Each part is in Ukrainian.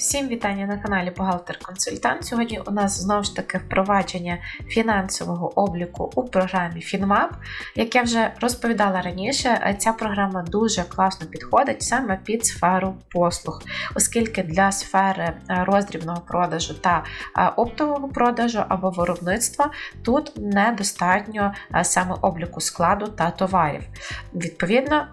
Всім вітання на каналі Бухгалтер Консультант. Сьогодні у нас знову ж таки впровадження фінансового обліку у програмі FinMap. Як я вже розповідала раніше, ця програма дуже класно підходить саме під сферу послуг, оскільки для сфери роздрібного продажу та оптового продажу або виробництва тут недостатньо саме обліку складу та товарів. Відповідно,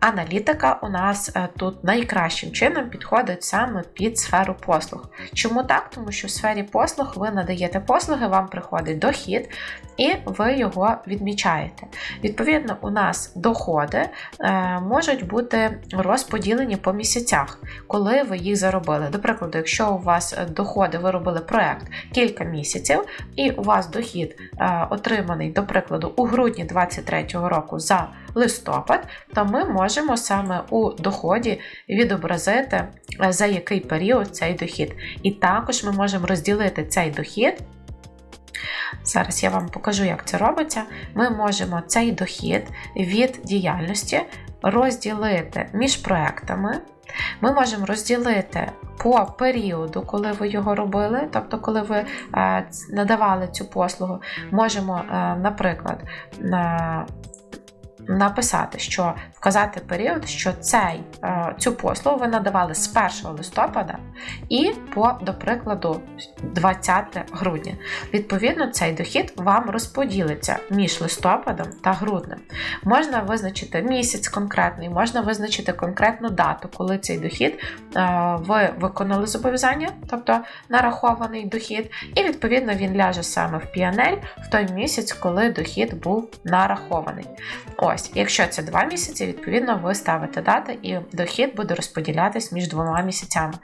аналітика у нас тут найкращим чином підходить саме під сферу послуг. Чому так? Тому що в сфері послуг ви надаєте послуги, вам приходить дохід, і ви його відмічаєте. Відповідно, у нас доходи е, можуть бути розподілені по місяцях, коли ви їх заробили. До прикладу, якщо у вас доходи, ви робили проект кілька місяців, і у вас дохід е, отриманий, до прикладу, у грудні 2023 року за листопад, то ми можемо саме у доході відобразити, е, за який період цей дохід. І також ми можемо розділити цей дохід. Зараз я вам покажу, як це робиться. Ми можемо цей дохід від діяльності розділити між проектами. Ми можемо розділити по періоду, коли ви його робили, тобто, коли ви е, надавали цю послугу, можемо, е, наприклад, написати, що вказати період, що цей, е, цю послугу ви надавали з 1 листопада і по, до прикладу, 20 грудня. Відповідно, цей дохід вам розподілиться між листопадом та груднем. Можна визначити місяць конкретний, можна визначити конкретну дату, коли цей дохід е, ви виконали зобов'язання, тобто нарахований дохід, і відповідно він ляже саме в PNL в той місяць, коли дохід був нарахований. Ось, якщо це 2 місяці, відповідно, ви ставите дати, і дохід буде розподілятись між двома місяцями.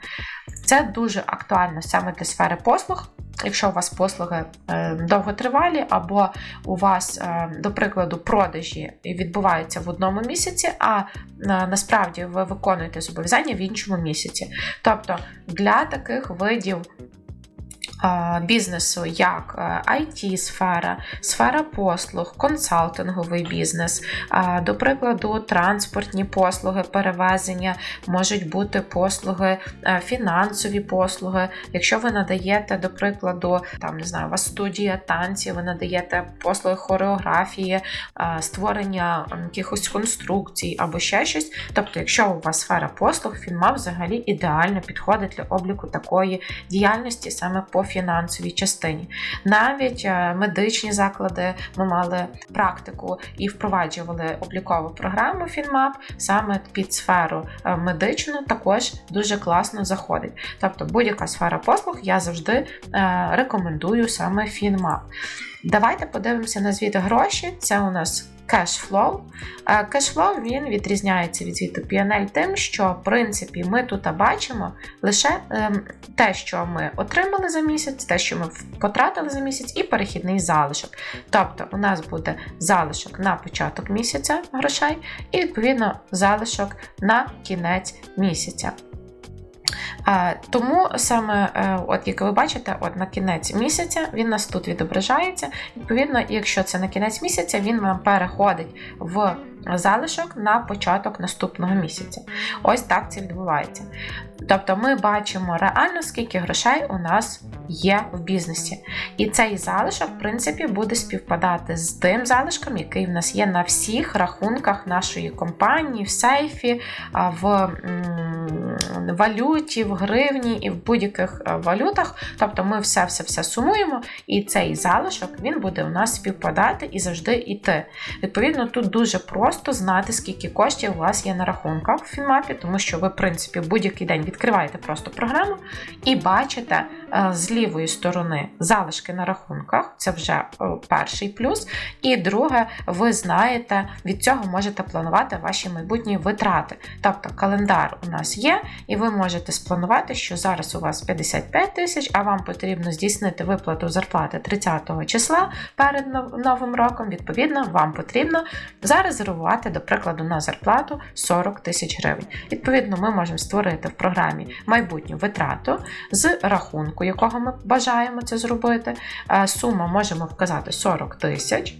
Це дуже актуально саме для сфери послуг. Якщо у вас послуги е, довготривалі, або у вас, е, до прикладу, продажі відбуваються в одному місяці, а е, насправді ви виконуєте зобов'язання в іншому місяці. Тобто для таких видів бізнесу, як it сфера сфера послуг, консалтинговий бізнес, до прикладу, транспортні послуги, перевезення, можуть бути послуги, фінансові послуги. Якщо ви надаєте, до прикладу, там не знаю, у вас студія танців, ви надаєте послуги хореографії, створення якихось конструкцій або ще щось. Тобто, якщо у вас сфера послуг, фінмап взагалі ідеально підходить для обліку такої діяльності саме по фінансовій частині. Навіть е, медичні заклади ми мали практику і впроваджували облікову програму FinMap саме під сферу е, медичну, також дуже класно заходить. Тобто будь-яка сфера послуг я завжди е, рекомендую саме FinMap. Давайте подивимося на звіт гроші. Це у нас Cashflow. Cashflow він відрізняється від звіту PNL тим, що в принципі ми тут бачимо лише ем, те, що ми отримали за місяць, те, що ми потратили за місяць, і перехідний залишок. Тобто у нас буде залишок на початок місяця грошей, і відповідно залишок на кінець місяця. Тому саме, е, от як ви бачите, от на кінець місяця він нас тут відображається. Відповідно, якщо це на кінець місяця, він вам переходить в залишок на початок наступного місяця. Ось так це відбувається. Тобто ми бачимо реально, скільки грошей у нас є в бізнесі. І цей залишок, в принципі, буде співпадати з тим залишком, який в нас є на всіх рахунках нашої компанії, в сейфі, в валюті, в гривні і в будь-яких е, валютах. Тобто ми все-все-все сумуємо, і цей залишок він буде у нас співпадати і завжди йти. Відповідно, тут дуже просто знати, скільки коштів у вас є на рахунках в Фінмапі, тому що ви, в принципі, будь-який день відкриваєте просто програму і бачите е, з лівої сторони залишки на рахунках, це вже е, перший плюс. І друге, ви знаєте, від цього можете планувати ваші майбутні витрати. Тобто календар у нас є, і ви можете спланувати, що зараз у вас 55 тисяч, а вам потрібно здійснити виплату зарплати 30 числа перед новим роком. Відповідно, вам потрібно зарезервувати, до прикладу, на зарплату 40 тисяч гривень. Відповідно, ми можемо створити в програмі майбутню витрату з рахунку, якого ми бажаємо це зробити. Е, сума можемо вказати 40 тисяч.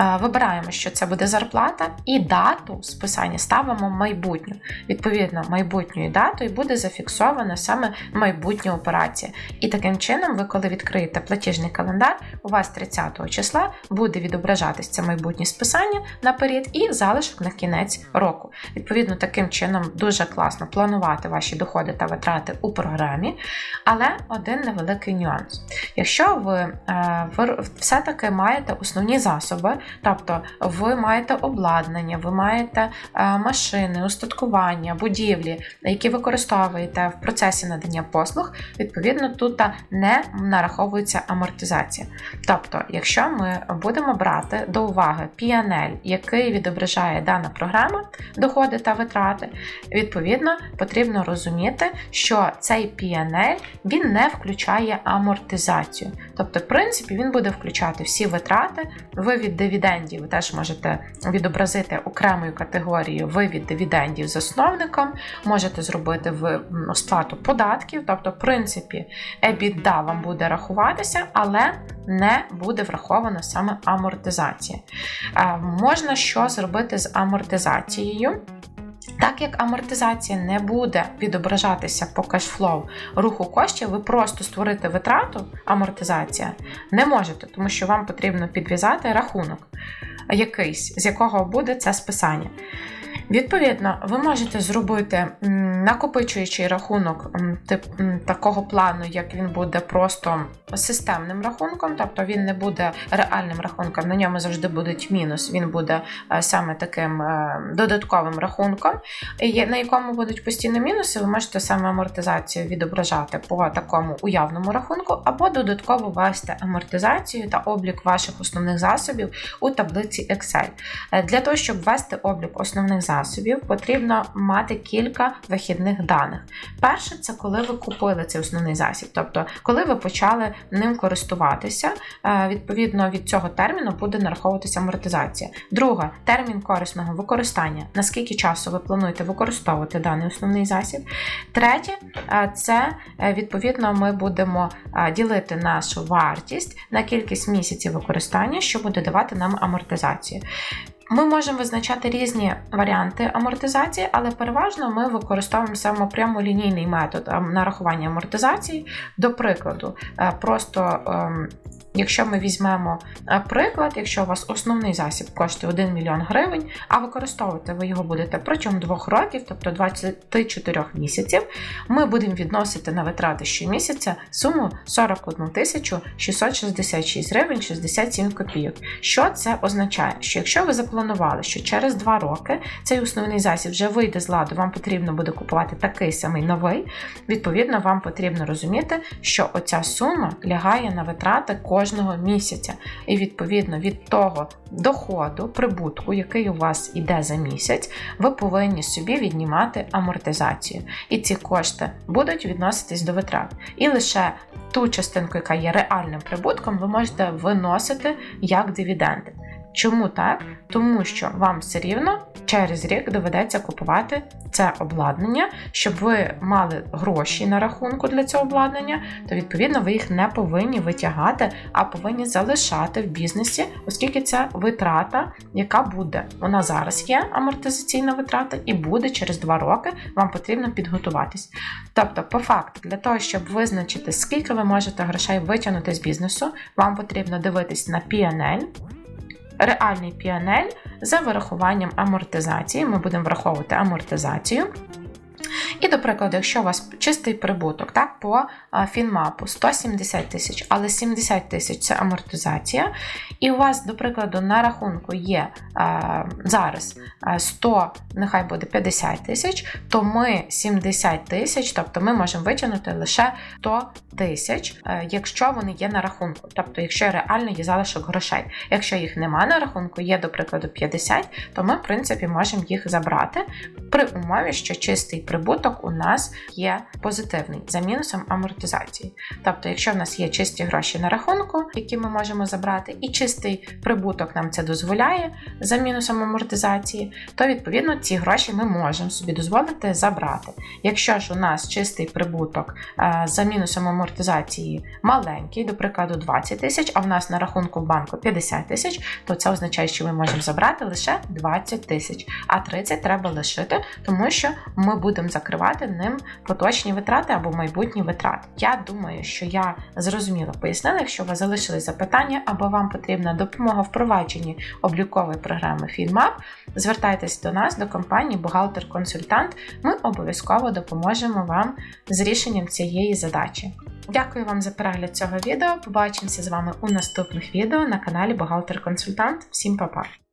Е, вибираємо, що це буде зарплата, і дату списання ставимо майбутню. Відповідно, майбутньою датою буде зафіксована саме майбутня операція. І таким чином, ви, коли відкриєте платіжний календар, у вас 30 числа буде відображатись це майбутнє списання наперед і залишок на кінець року. Відповідно, таким чином дуже класно планувати ваші доходи та витрати у програмі. Але один невеликий нюанс. Якщо ви, е, ви все-таки маєте основні засоби, тобто ви маєте обладнання, ви маєте е, машини, устаткування, будівлі, які використовуєте в процесі надання послуг, відповідно, тут не нараховується амортизація. Тобто, якщо ми будемо брати до уваги PNL, який відображає дана програма, доходи та витрати, відповідно, потрібно розуміти, що цей PNL він не включає амортизацію. Тобто, в принципі, він буде включати всі витрати. Ви від дивідендів ви теж можете відобразити окремою категорією вивід дивідендів засновником, можете зробити в сплату податків, тобто, в принципі, EBITDA вам буде рахуватися, але не буде врахована саме амортизація. Можна що зробити з амортизацією? Так як амортизація не буде відображатися по кешфлоу руху коштів, ви просто створити витрату, амортизація не можете, тому що вам потрібно підв'язати рахунок якийсь, з якого буде це списання. Відповідно, ви можете зробити накопичуючий рахунок тип, такого плану, як він буде просто системним рахунком, тобто він не буде реальним рахунком, на ньому завжди будуть мінус, він буде е, саме таким е, додатковим рахунком, на якому будуть постійні мінуси, ви можете саме амортизацію відображати по такому уявному рахунку, або додатково ввести амортизацію та облік ваших основних засобів у таблиці Excel. Е, для того, щоб ввести облік основних засобів, потрібно мати кілька вихідних даних. Перше, це коли ви купили цей основний засіб, тобто коли ви почали ним користуватися, е, відповідно від цього терміну буде нараховуватися амортизація. Друге, термін корисного використання. Наскільки часу ви плануєте використовувати даний основний засіб. Третє, е, це е, відповідно ми будемо ділити нашу вартість на кількість місяців використання, що буде давати нам амортизацію. Ми можемо визначати різні варіанти амортизації, але переважно ми використовуємо саме прямолінійний метод нарахування амортизації. До прикладу, е, просто ем, Якщо ми візьмемо е, приклад, якщо у вас основний засіб коштує 1 мільйон гривень, а використовувати ви його будете протягом 2 років, тобто 24 місяців, ми будемо відносити на витрати щомісяця суму 41 666 гривень 67 копійок. Що це означає? Що якщо ви запланували, що через 2 роки цей основний засіб вже вийде з ладу, вам потрібно буде купувати такий самий новий, відповідно, вам потрібно розуміти, що оця сума лягає на витрати кожного кожного місяця. І відповідно від того доходу, прибутку, який у вас іде за місяць, ви повинні собі віднімати амортизацію. І ці кошти будуть відноситись до витрат. І лише ту частинку, яка є реальним прибутком, ви можете виносити як дивіденди. Чому так? Тому що вам все рівно через рік доведеться купувати це обладнання, щоб ви мали гроші на рахунку для цього обладнання, то відповідно ви їх не повинні витягати, а повинні залишати в бізнесі, оскільки це витрата, яка буде. Вона зараз є амортизаційна витрата, і буде через 2 роки вам потрібно підготуватись. Тобто, по факту, для того, щоб визначити, скільки ви можете грошей витягнути з бізнесу, вам потрібно дивитись на PNL, реальний PNL за вирахуванням амортизації. Ми будемо враховувати амортизацію. І, до прикладу, якщо у вас чистий прибуток так, по фінмапу 170 тисяч, але 70 тисяч це амортизація, і у вас, до прикладу, на рахунку є а, зараз 100, нехай буде 50 тисяч, то ми 70 тисяч, тобто ми можемо витягнути лише 100 тисяч, е, якщо вони є на рахунку, тобто, якщо реально є залишок грошей. Якщо їх нема на рахунку, є, до прикладу, 50, то ми, в принципі, можемо їх забрати при умові, що чистий прибуток у нас є позитивний за мінусом амортизації. Тобто, якщо в нас є чисті гроші на рахунку, які ми можемо забрати, і чистий прибуток нам це дозволяє за мінусом амортизації, то відповідно ці гроші ми можемо собі дозволити забрати. Якщо ж у нас чистий прибуток е, за мінусом амортизації маленький, до прикладу, 20 тисяч, а в нас на рахунку банку 50 тисяч, то це означає, що ми можемо забрати лише 20 тисяч, а 30 треба лишити, тому що ми будемо закривати ним поточні витрати або майбутні витрати. Я думаю, що я зрозуміло пояснила. Якщо у вас залишились запитання або вам потрібна допомога в впровадженні облікової програми FinMap, звертайтесь до нас, до компанії Бухгалтер-консультант. Ми обов'язково допоможемо вам з рішенням цієї задачі. Дякую вам за перегляд цього відео. Побачимося з вами у наступних відео на каналі Бухгалтер-Консультант. Всім па-па!